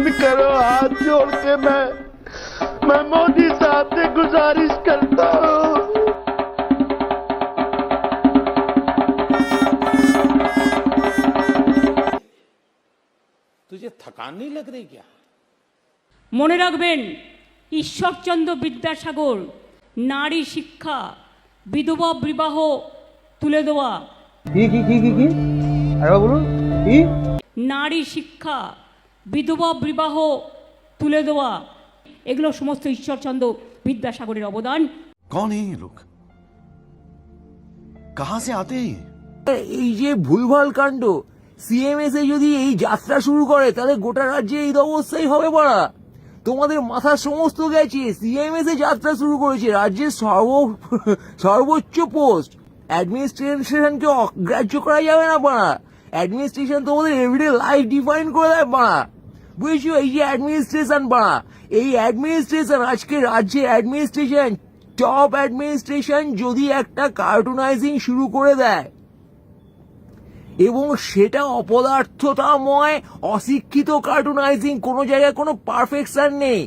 लिए मैं मैं मोदी साहब से गुजारिश करता हूँ तुझे थकान नहीं लग रही क्या মনে রাখবেন ঈশ্বরচন্দ্র বিদ্যাসাগর নারী শিক্ষা বিধবা বিবাহ তুলে দেওয়া কি কি কি কি কি আরেকবার বলুন কি নারী শিক্ষা বিধবা বিবাহ তুলে দেওয়া। এগুলো সমস্ত ঈশ্বরচন্দ্র বিদ্যাসাগরের অবদান। কন এই লোক কাহা সে আতে এই যে ভুলভাল কাণ্ড সিএমএস এ যদি এই যাত্রা শুরু করে তাহলে গোটা রাজ্যে এই অবস্থাই হবে পড়া তোমাদের মাথা সমস্ত গেছে সিএমএস এ যাত্রা শুরু করেছে রাজ্যের সর্ব সর্বোচ্চ পোস্ট অ্যাডমিনিস্ট্রেশনকে অগ্রাহ্য করা যাবে না পাড়া অ্যাডমিনিস্ট্রেশন তোমাদের এভরিডে লাইফ ডিফাইন করে দেয় বাড়া বুঝেছ? এই যে অ্যাডমিনিস্ট্রেশন বাড়া এই অ্যাডমিনিস্ট্রেশন আজকে রাজ্যের অ্যাডমিনিস্ট্রেশন টপ অ্যাডমিনিস্ট্রেশন যদি একটা কার্টুনাইজিং শুরু করে দেয়, এবং সেটা অপদার্থতাময়, অশিক্ষিত কার্টুনাইজিং কোনো জায়গায় কোনো পারফেকশন নেই